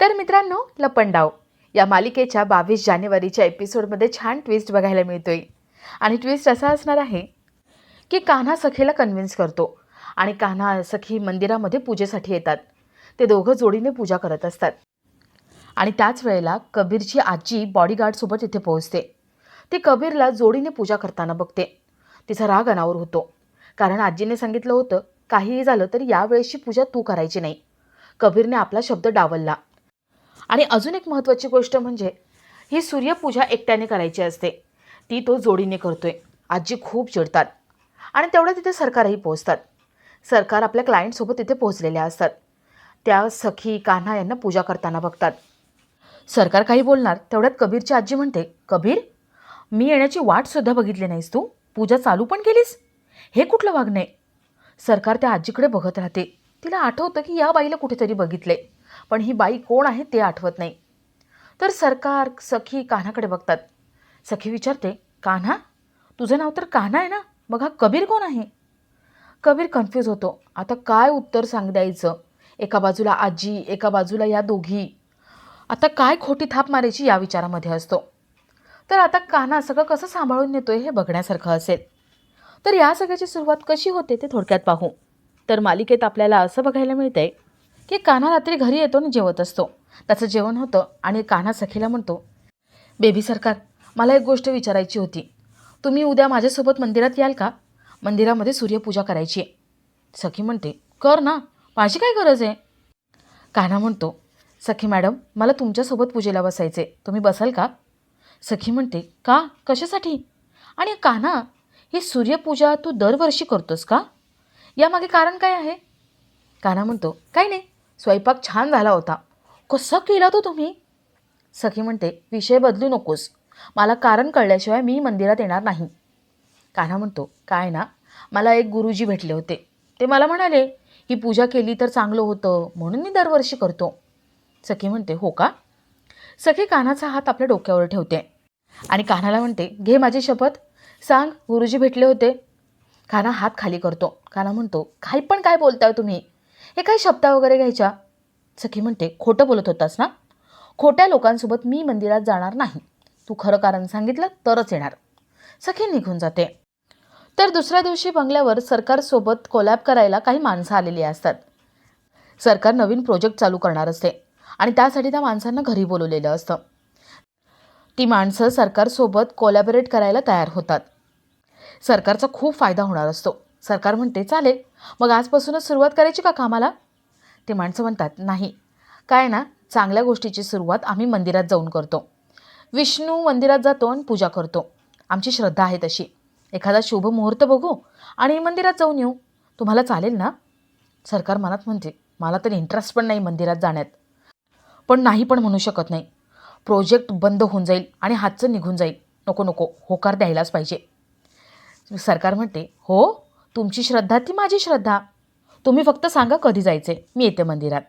तर मित्रांनो लपंडाव. या मालिकेच्या बावीस जानेवारीच्या एपिसोडमध्ये छान ट्विस्ट बघायला मिळतोय. आणि ट्विस्ट असा असणार आहे की कान्हा सखीला कन्व्हिन्स करतो आणि कान्हा सखी मंदिरामध्ये पूजेसाठी येतात. ते दोघं जोडीने पूजा करत असतात. आणि त्याच वेळेला कबीरची आजी बॉडीगार्डसोबत इथे पोहोचते. ती कबीरला जोडीने पूजा करताना बघते. तिचा राग अनावर होतो. कारण आजीने सांगितलं होतं काहीही झालं तर यावेळेसची पूजा तू करायची नाही. कबीरने आपला शब्द डावलला. आणि अजून एक महत्त्वाची गोष्ट म्हणजे ही सूर्यपूजा एकट्याने करायची असते. ती तो जोडीने करतोय. आजी खूप चिडतात. आणि तेवढ्या तिथे सरकारही पोहोचतात. सरकार आपल्या क्लायंटसोबत तिथे पोहोचलेल्या असतात. त्या सखी कान्हा यांना पूजा करताना बघतात. सरकार काही बोलणार तेवढ्यात कबीरची आजी म्हणते कबीर मी येण्याची वाटसुद्धा बघितली नाहीस तू. पूजा चालू पण केलीस? हे कुठलं वागणं आहे? सरकार त्या आजीकडे बघत राहते. तिला आठवतं की या बाईला कुठेतरी बघितले पण ही बाई कोण आहे ते आठवत नाही. तर सरकार सखी कान्हाकडे बघतात. सखी विचारते कान्हा तुझं नाव तर कान्हा आहे ना? मग हा कबीर कोण आहे? कबीर कन्फ्यूज होतो. आता काय उत्तर सांग द्यायचं? एका बाजूला आजी एका बाजूला या दोघी. आता काय खोटी थाप मारायची या विचारामध्ये असतो. तर आता कान्हा सगळं कसं सांभाळून नेतोय हे बघण्यासारखं असेल. तर या सगळ्याची सुरुवात कशी होते ते थोडक्यात पाहू. तर मालिकेत आपल्याला असं बघायला मिळतंय की कान्हा रात्री घरी येतो आणि जेवत असतो. त्याचं जेवण होतं आणि कान्हा सखीला म्हणतो बेबी सरकार मला एक गोष्ट विचारायची होती. तुम्ही उद्या माझ्यासोबत मंदिरात याल का? मंदिरामध्ये सूर्यपूजा करायची आहे. सखी म्हणते कर ना माझी काय गरज आहे? कान्हा म्हणतो सखी मॅडम मला तुमच्यासोबत पूजेला बसायचे तुम्ही बसाल का? सखी म्हणते का? कशासाठी? आणि कान्हा ही सूर्यपूजा तू दरवर्षी करतोस का? यामागे कारण काय आहे? कान्हा म्हणतो काही नाही स्वयंपाक छान झाला होता. कसं केला तो तुम्ही? सखी म्हणते विषय बदलू नकोस. मला कारण कळल्याशिवाय मी मंदिरात येणार नाही. कान्हा म्हणतो काय ना? मला एक गुरुजी भेटले होते. ते मला म्हणाले ही पूजा केली तर चांगलं होतं म्हणून मी दरवर्षी करतो. सखी म्हणते हो का? सखी कान्हाचा हात आपल्या डोक्यावर ठेवते आणि कान्हाला म्हणते घे माझी शपथ. सांग गुरुजी भेटले होते. कान्हा हात खाली करतो. कान्हा म्हणतो काही पण काय बोलताय तुम्ही? हे काही शब्दा वगैरे घ्यायच्या. सखी म्हणते खोटं बोलत होतास ना? खोट्या लोकांसोबत मी मंदिरात जाणार नाही. तू खरं कारण सांगितलं तरच येणार. सखी निघून जाते. तर दुसऱ्या दिवशी बंगल्यावर सरकारसोबत कोलॅब करायला काही माणसं आलेली असतात. सरकार नवीन प्रोजेक्ट चालू करणार असते आणि त्यासाठी त्या माणसांना घरी बोलवलेलं असतं. ती माणसं सरकारसोबत कोलॅबरेट करायला तयार होतात. सरकारचा खूप फायदा होणार असतो. सरकार म्हणते चालेल. मग आजपासूनच सुरुवात करायची का कामाला? ते माणसं म्हणतात नाही. काय ना चांगल्या गोष्टीची सुरुवात आम्ही मंदिरात जाऊन करतो. विष्णू मंदिरात जातो आणि पूजा करतो. आमची श्रद्धा आहे तशी. एखादा शुभ मुहूर्त बघू आणि मंदिरात जाऊन येऊ. तुम्हाला चालेल ना? सरकार मनात म्हणते मला तर इंटरेस्ट पण नाही मंदिरात जाण्यात. पण नाही पण म्हणू शकत नाही. प्रोजेक्ट बंद होऊन जाईल आणि हातचं निघून जाईल. नको नको. होकार द्यायलाच पाहिजे. सरकार म्हणते हो? तुमची श्रद्धा ती माझी श्रद्धा. तुम्ही फक्त सांगा कधी जायचे. मी येते मंदिरात.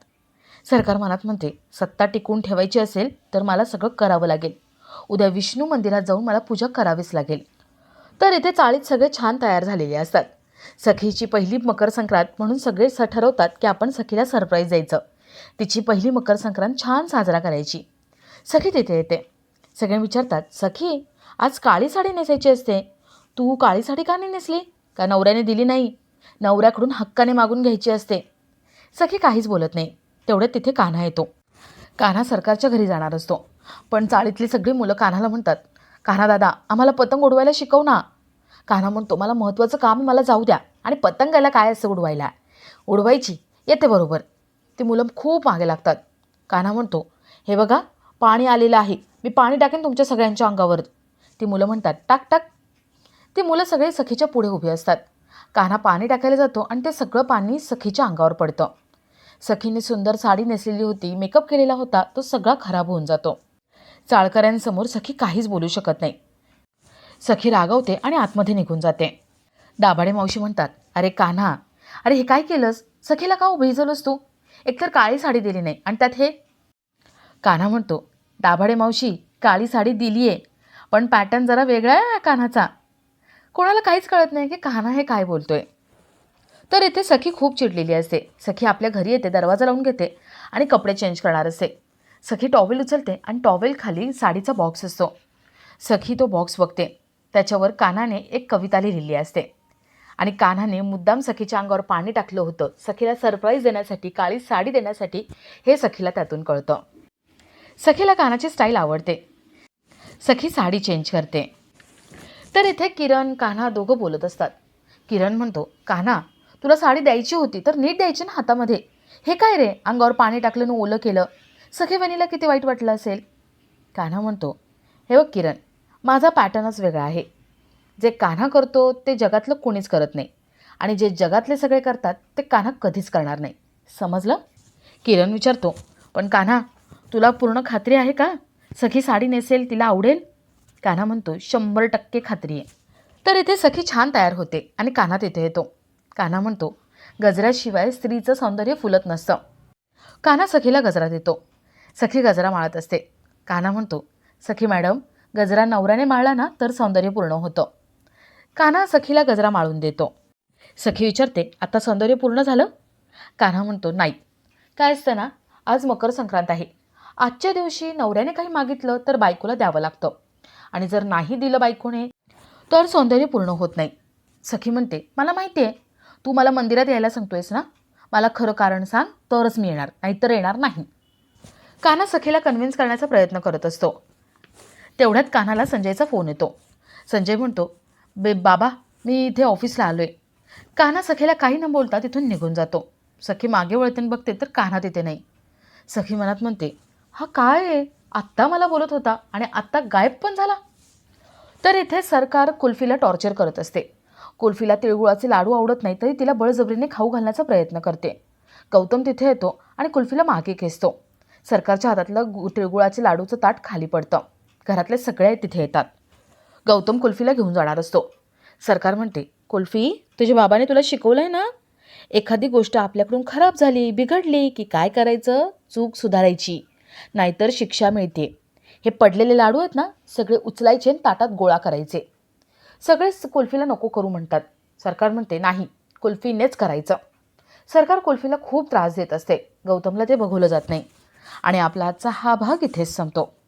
सरकार मनात म्हणते सत्ता टिकून ठेवायची असेल तर मला सगळं करावं लागेल. उद्या विष्णू मंदिरात जाऊन मला पूजा करावीच लागेल. तर इथे चाळीत सगळे छान तयार झालेले असतात. सखीची पहिली मकर संक्रांत म्हणून सगळे स ठरवतात की आपण सखीला सरप्राईज द्यायचं. तिची पहिली मकर संक्रांत छान साजरा करायची. सखी तिथे येते. सगळे विचारतात सखी आज काळी साडी नेसायची असते. तू काळी साडी का नाही नेसली? का नवऱ्याने दिली नाही? नवऱ्याकडून हक्काने मागून घ्यायची असते. सखी काहीच बोलत नाही. तेवढ्यात तिथे कान्हा येतो. कान्हा सरकारच्या घरी जाणार असतो. पण चाळीतली सगळी मुलं कान्हाला म्हणतात कान्हा दादा आम्हाला पतंग उडवायला शिकव ना. कान्हा म्हणतो मला महत्त्वाचं काम मला जाऊ द्या. आणि पतंगायला काय असं उडवायला? उडवायची? येते बरोबर. ती मुलं खूप मागे लागतात. कान्हा म्हणतो हे बघा पाणी आलेलं आहे. मी पाणी टाकेन तुमच्या सगळ्यांच्या अंगावर. ती मुलं म्हणतात टाक टाक. ती मुलं सगळे सखीच्या पुढे उभी असतात. कान्हा पाणी टाकायला जातो आणि ते सगळं पाणी सखीच्या अंगावर पडतं. सखीने सुंदर साडी नेसलेली होती मेकअप केलेला होता तो सगळा खराब होऊन जातो. चाळकऱ्यांसमोर सखी काहीच बोलू शकत नाही. सखी रागवते आणि आतमध्ये निघून जाते. दाभाडे मावशी म्हणतात अरे कान्हा अरे हे काय केलंस? सखीला का भिजवलंस तू? एकतर काळी साडी दिली नाही आणि त्यात हे. कान्हा म्हणतो दाभाडे मावशी काळी साडी दिली आहे पण पॅटर्न जरा वेगळा आहे कान्हाचा. कोणाला काहीच कळत नाही की कान्हा हे काय बोलतोय. तर इथे सखी खूप चिडलेली असते. सखी आपल्या घरी येते दरवाजा लावून घेते आणि कपडे चेंज करणार असते. सखी टॉवेल उचलते आणि टॉवेल खाली साडीचा बॉक्स असतो. सखी तो बॉक्स बघते. त्याच्यावर कानाने एक कविता लिहिलेली असते. आणि कान्हाने मुद्दाम सखीच्या अंगावर पाणी टाकलं होतं. सखीला सरप्राईज देण्यासाठी काळी साडी देण्यासाठी हे सखीला त्यातून कळतं. सखीला कानाची स्टाईल आवडते. सखी साडी चेंज करते. तर इथे किरण कान्हा दोघं बोलत असतात. किरण म्हणतो कान्हा तुला साडी द्यायची होती तर नीट द्यायची ना हातामध्ये. हे काय रे? अंगावर पाणी टाकलं न ओलं केलं. सखे वनीला किती वाईट वाटलं असेल. कान्हा म्हणतो हे बघ किरण माझा पॅटर्नच वेगळा आहे. जे कान्हा करतो ते जगातलं कोणीच करत नाही. आणि जे जगातले सगळे करतात ते कान्हा कधीच करणार नाही. समजलं? किरण विचारतो पण कान्हा तुला पूर्ण खात्री आहे का? सखी साडी नेसेल तिला आवडेल? कान्हा म्हणतो शंभर टक्के खात्री आहे. तर इथे सखी छान तयार होते आणि कान्हा तिथे येतो. कान्हा म्हणतो गजऱ्याशिवाय स्त्रीचं सौंदर्य फुलत नसतं. कान्हा सखीला गजरा देतो सखी गजरा माळत असते. कान्हा म्हणतो सखी मॅडम गजरा नवऱ्याने माळला ना तर सौंदर्य पूर्ण होतं. कान्हा सखीला गजरा माळून देतो. सखी विचारते आता सौंदर्य पूर्ण झालं? कान्हा म्हणतो नाही. काय असतं ना आज मकर संक्रांत आहे. आजच्या दिवशी नवऱ्याने काही मागितलं तर बायकोला द्यावं लागतं. आणि जर नाही दिलं बायकोने तर सौंदर्य पूर्ण होत नाही. सखी म्हणते मला माहिती आहे. तू मला मंदिरात यायला सांगतोयस ना? मला खरं कारण सांग तरच मी येणार नाहीतर येणार नाही. कान्हा सखीला कन्व्हिन्स करण्याचा प्रयत्न करत असतो. तेवढ्यात कान्हाला संजयचा फोन येतो. संजय म्हणतो बे बाबा मी इथे ऑफिसला आलो आहे कान्हा सखीला काही न बोलता तिथून निघून जातो. सखी मागे वळते बघते तर कान्हा तिथे नाही. सखी मनात म्हणते हा काय आहे? आत्ता मला बोलत होता आणि आत्ता गायब पण झाला. तर इथे सरकार कुल्फीला टॉर्चर करत असते. कुल्फीला तिळगुळाचे लाडू आवडत नाही तरी तिला बळजबरीने खाऊ घालण्याचा प्रयत्न करते. गौतम तिथे येतो आणि कुल्फीला मागे खेचतो. सरकारच्या हातातलं गु तिळगुळाचे लाडूचं ताट खाली पडतं. घरातले सगळे तिथे येतात. गौतम कुल्फीला घेऊन जाणार असतो. सरकार म्हणते कुल्फी तुझ्या बाबाने तुला शिकवलं आहे ना? एखादी गोष्ट आपल्याकडून खराब झाली बिघडली की काय करायचं? चूक सुधारायची. नाहीतर शिक्षा मिळते. हे पडलेले लाडू आहेत ना सगळे उचलायचे आणि ताटात गोळा करायचे. सगळेच कुल्फीला नको करू म्हणतात. सरकार म्हणते नाही कुल्फीनेच करायचं. सरकार कुल्फीला खूप त्रास देत असते. गौतमला ते बघवलं जात नाही. आणि आपला आजचा हा भाग इथेच संपतो.